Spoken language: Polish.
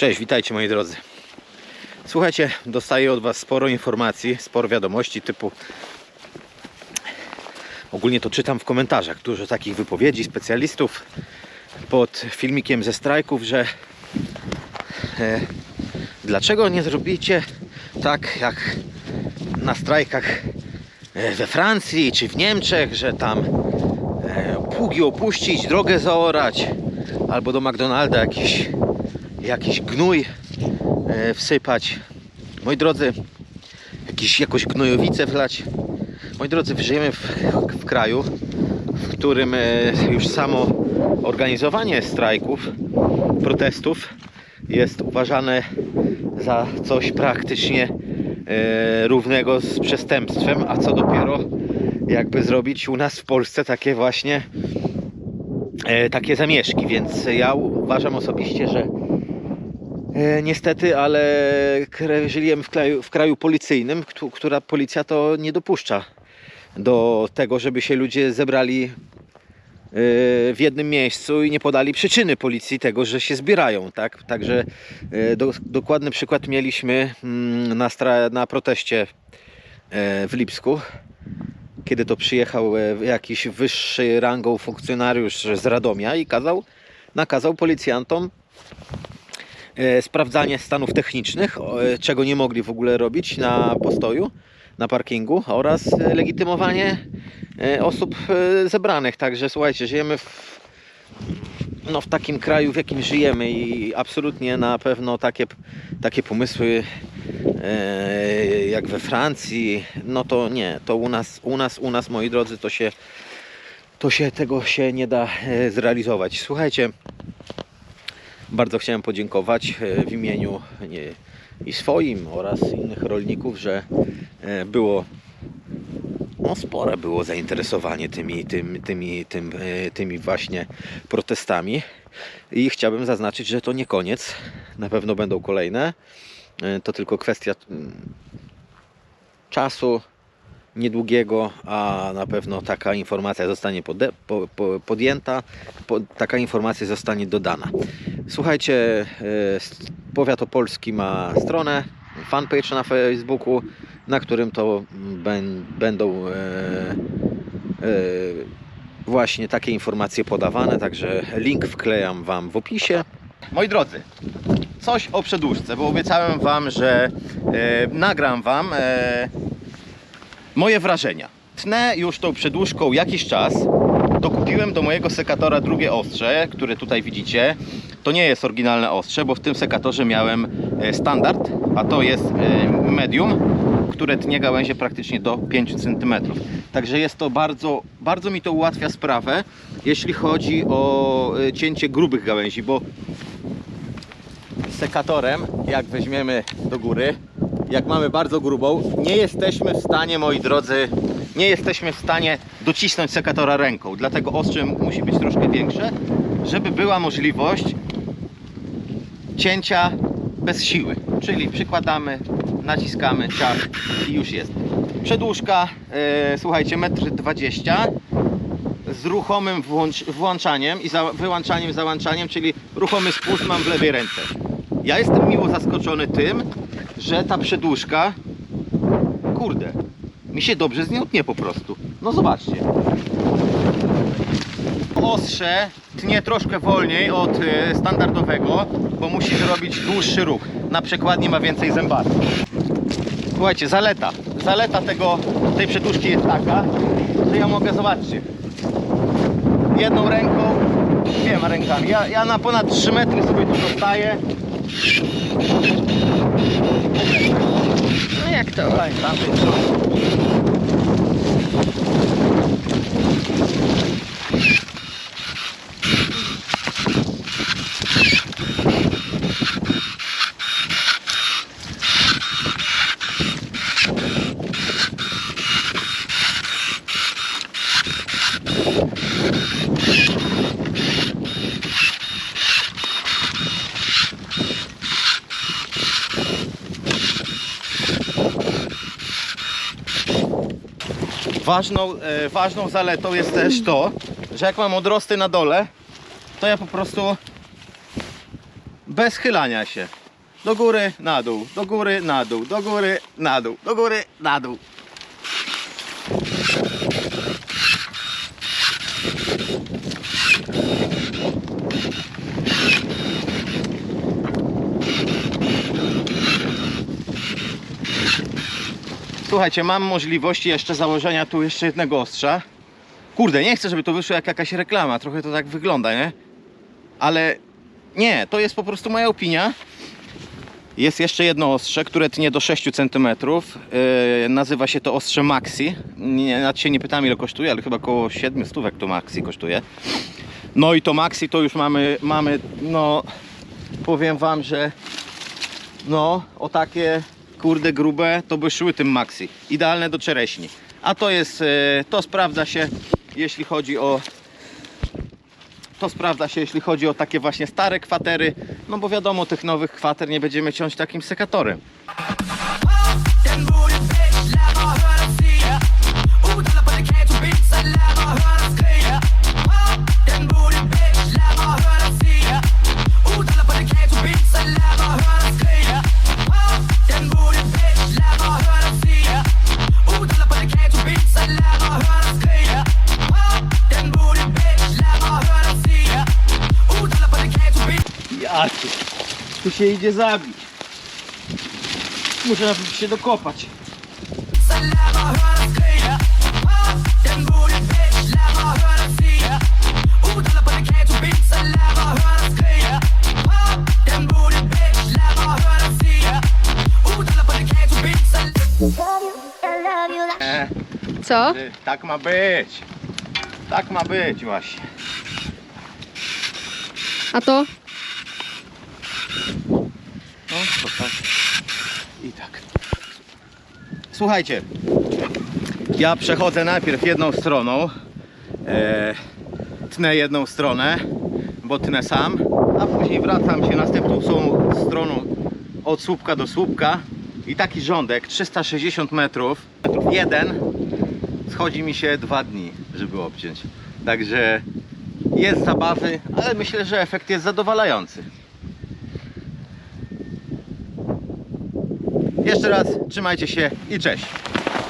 Cześć, witajcie moi drodzy. Słuchajcie, dostaję od Was sporo informacji, sporo wiadomości typu. Ogólnie to czytam w komentarzach dużo takich wypowiedzi specjalistów pod filmikiem ze strajków, że e, dlaczego nie zrobicie tak jak na strajkach e, we Francji czy w Niemczech, że tam e, pługi opuścić, drogę zaorać albo do McDonalda jakiś, jakiś gnój e, wsypać. Moi drodzy, jakiś, jakąś gnojowicę wlać. Moi drodzy, żyjemy w, w kraju, w którym e, już samo organizowanie strajków, protestów jest uważane za coś praktycznie e, równego z przestępstwem, a co dopiero jakby zrobić u nas w Polsce takie właśnie takie zamieszki, więc ja uważam osobiście, że niestety, ale żyjemy w kraju, w kraju policyjnym, któ- która policja to nie dopuszcza do tego, żeby się ludzie zebrali e, w jednym miejscu i nie podali przyczyny policji tego, że się zbierają, tak? Także e, do, dokładny przykład mieliśmy mm, na, na proteście e, w Lipsku, kiedy to przyjechał e, jakiś wyższy rangą funkcjonariusz z Radomia i kazał, nakazał policjantom e, sprawdzanie stanów technicznych, e, czego nie mogli w ogóle robić na postoju, na parkingu oraz e, legitymowanie e, osób e, zebranych. Także słuchajcie, żyjemy w, no, w takim kraju, w jakim żyjemy i absolutnie na pewno takie, takie pomysły e, jak we Francji, no to nie, to u nas, u nas, u nas moi drodzy, to się, to się tego się nie da e, zrealizować. Słuchajcie, bardzo chciałem podziękować e, w imieniu i swoim oraz innych rolników, że e, było no spore było zainteresowanie tymi, tym, tymi, tym, e, tymi właśnie protestami. I chciałbym zaznaczyć, że to nie koniec, na pewno będą kolejne, to tylko kwestia mm, czasu niedługiego, a na pewno taka informacja zostanie podjęta, po, taka informacja zostanie dodana. Słuchajcie, e, Powiat Opolski ma stronę, fanpage na Facebooku, na którym to będą e, e, właśnie takie informacje podawane, także link wklejam Wam w opisie. Moi drodzy, coś o przedłużce, bo obiecałem Wam, że nagram Wam moje wrażenia. Tnę już tą przedłużką jakiś czas. Dokupiłem do mojego sekatora drugie ostrze, które tutaj widzicie. To nie jest oryginalne ostrze, bo w tym sekatorze miałem e, standard, a to jest e, medium, które tnie gałęzie praktycznie do 5 cm. Także jest to bardzo, bardzo mi to ułatwia sprawę, jeśli chodzi o e, cięcie grubych gałęzi, bo sekatorem, jak weźmiemy do góry, jak mamy bardzo grubą, nie jesteśmy w stanie, moi drodzy, nie jesteśmy w stanie docisnąć sekatora ręką. Dlatego ostrze musi być troszkę większe, żeby była możliwość cięcia bez siły. Czyli przykładamy, naciskamy, ciach i już jest. Przedłużka, e, słuchajcie, 1,20 m z ruchomym włącz, włączaniem i za, wyłączaniem, załączaniem, czyli ruchomy spust mam w lewej ręce. Ja jestem miło zaskoczony tym, że ta przedłużka, kurde, mi się dobrze z nią tnie po prostu. No zobaczcie. Ostrze tnie troszkę wolniej od e, standardowego, bo musi zrobić dłuższy ruch. Na przekładni ma więcej zębatów. Słuchajcie, zaleta. Zaleta tego, tej przedłużki jest taka, że ja mogę, zobaczcie, jedną ręką, dwiema rękami. Ja, ja na ponad 3 metry sobie tu dostaję. No jak to? Tamtej Ważną, e, ważną zaletą jest też to, że jak mam odrosty na dole, to ja po prostu bez chylania się. Do góry, na dół, do góry, na dół, do góry, na dół, do góry, na dół. Słuchajcie, mam możliwości jeszcze założenia tu jeszcze jednego ostrza. Kurde, nie chcę, żeby to wyszło jak jakaś reklama. Trochę to tak wygląda, nie? Ale nie, to jest po prostu moja opinia. Jest jeszcze jedno ostrze, które tnie do 6 cm. Yy, nazywa się to ostrze Maxi. Nie, nawet się nie pytałem ile kosztuje, ale chyba około 7 stówek to Maxi kosztuje. No i to Maxi to już mamy, mamy no powiem wam, że no o takie kurde grube to by szły tym Maxi. Idealne do czereśni. A to jest, e, to sprawdza się jeśli chodzi o to sprawdza się jeśli chodzi o takie właśnie stare kwatery, no bo wiadomo tych nowych kwater nie będziemy ciąć takim sekatorem. Dig sige Uddeler på Decato beat, så E, Co? tak ma być. Tak ma być właśnie. A to? Tak. I tak. Słuchajcie, ja przechodzę najpierw jedną stroną, e, tnę jedną stronę, bo tnę sam, a później wracam się następną stroną od słupka do słupka i taki rządek 360 metrów, metrów jeden, schodzi mi się dwa dni, żeby obciąć. Także jest zabawy, ale myślę, że efekt jest zadowalający. Jeszcze raz trzymajcie się i cześć.